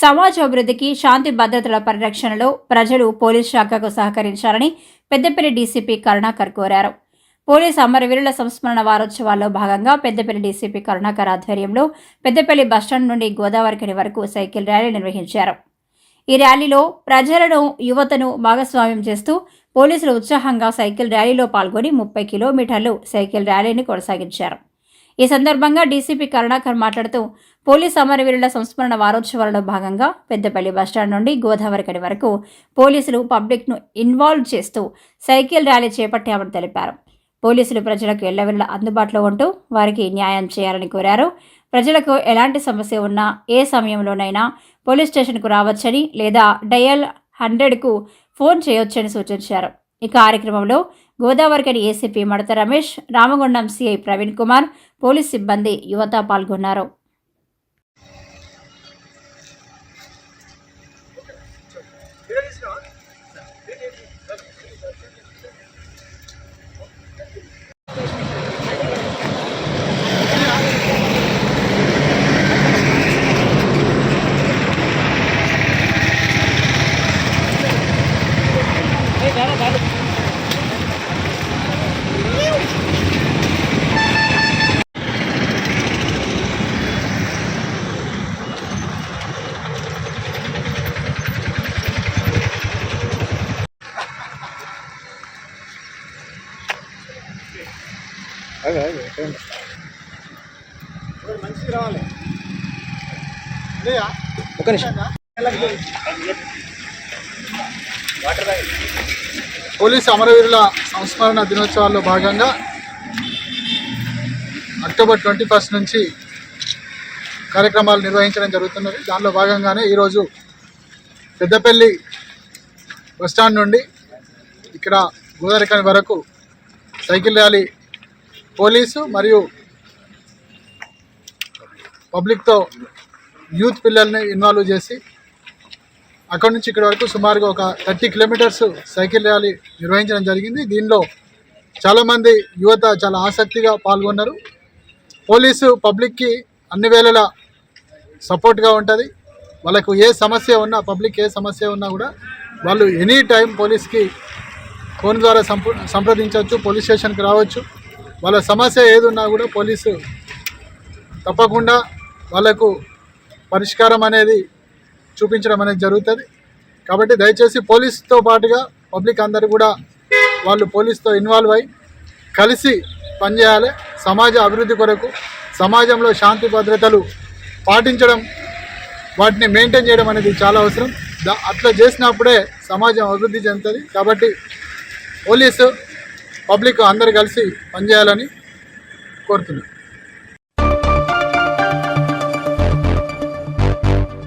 సమాజ అభివృద్ధికి శాంతి భద్రతల పరిరక్షణలో ప్రజలు పోలీస్ శాఖకు సహకరించాలని పెద్దపల్లి డీసీపీ కరుణాకర్ కోరారు. పోలీస్ అమరవీరుల సంస్మరణ వారోత్సవాల్లో భాగంగా పెద్దపల్లి డీసీపీ కరుణాకర్ ఆధ్వర్యంలో పెద్దపల్లి బస్టాండ్ నుండి గోదావరికని వరకు సైకిల్ ర్యాలీ నిర్వహించారు. ఈ ర్యాలీలో ప్రజలను యువతను భాగస్వామ్యం చేస్తూ పోలీసులు ఉత్సాహంగా సైకిల్ ర్యాలీలో పాల్గొని ముప్పై కిలోమీటర్లు సైకిల్ ర్యాలీని కొనసాగించారు. ఈ సందర్భంగా డీసీపీ కరుణాకర్ మాట్లాడుతూ పోలీస్ అమరవీరుల సంస్మరణ వారోత్సవాలలో భాగంగా పెద్దపల్లి బస్టాండ్ నుండి గోదావరికని వరకు పోలీసులు పబ్లిక్ను ఇన్వాల్వ్ చేస్తూ సైకిల్ ర్యాలీ చేపట్టామని తెలిపారు. పోలీసులు ప్రజలకు ఎల్లవెల్ల అందుబాటులో ఉంటూ వారికి న్యాయం చేయాలని కోరారు. ప్రజలకు ఎలాంటి సమస్య ఉన్నా ఏ సమయంలోనైనా పోలీస్ స్టేషన్కు రావచ్చని లేదా డయల్ హండ్రెడ్కు ఫోన్ చేయొచ్చని సూచించారు. ఈ కార్యక్రమంలో Godavarikhani ACP Madatha Ramesh Ramagundam CI Praveen Kumar police సిబ్బంది యువత పాల్గొన్నారు. మంచిది రావాలి. ఇదేయా? ఒక నిమిషం. పోలీస్ అమరవీరుల సంస్మరణ దినోత్సవాల్లో భాగంగా అక్టోబర్ ట్వంటీ ఫస్ట్ నుంచి కార్యక్రమాలు నిర్వహించడం జరుగుతున్నది. దానిలో భాగంగానే ఈరోజు పెద్దపల్లి బస్టాండ్ నుండి ఇక్కడ గోదావరికని వరకు సైకిల్ ర్యాలీ పోలీసు మరియు పబ్లిక్తో యూత్ పిల్లల్ని ఇన్వాల్వ్ చేసి అక్కడి నుంచి ఇక్కడ వరకు సుమారుగా ఒక థర్టీ కిలోమీటర్స్ సైకిల్ ర్యాలీ నిర్వహించడం జరిగింది. దీనిలో చాలామంది యువత చాలా ఆసక్తిగా పాల్గొన్నారు. పోలీసు పబ్లిక్కి అన్ని వేళలా సపోర్ట్గా ఉంటుంది. వాళ్ళకు ఏ సమస్య ఉన్నా పబ్లిక్ ఏ సమస్య ఉన్నా కూడా వాళ్ళు ఎనీ టైం పోలీస్కి ఫోన్ ద్వారా సంప్రదించవచ్చు పోలీస్ స్టేషన్కి రావచ్చు. వాళ్ళ సమస్య ఏదున్నా కూడా పోలీసు తప్పకుండా వాళ్ళకు పరిష్కారం అనేది చూపించడం అనేది జరుగుతుంది. కాబట్టి దయచేసి పోలీస్తో పాటుగా పబ్లిక్ అందరూ కూడా వాళ్ళు పోలీస్తో ఇన్వాల్వ్ అయ్యి కలిసి పనిచేయాలి. సమాజ అభివృద్ధి కొరకు సమాజంలో శాంతి భద్రతలు పాటించడం వాటిని మెయింటైన్ చేయడం అనేది చాలా అవసరం. అట్లా చేసినప్పుడే సమాజం అభివృద్ధి చెందుతుంది. కాబట్టి పోలీసు పబ్లిక్ అందరు కలిసి పనిచేయాలని కోరుతున్నాను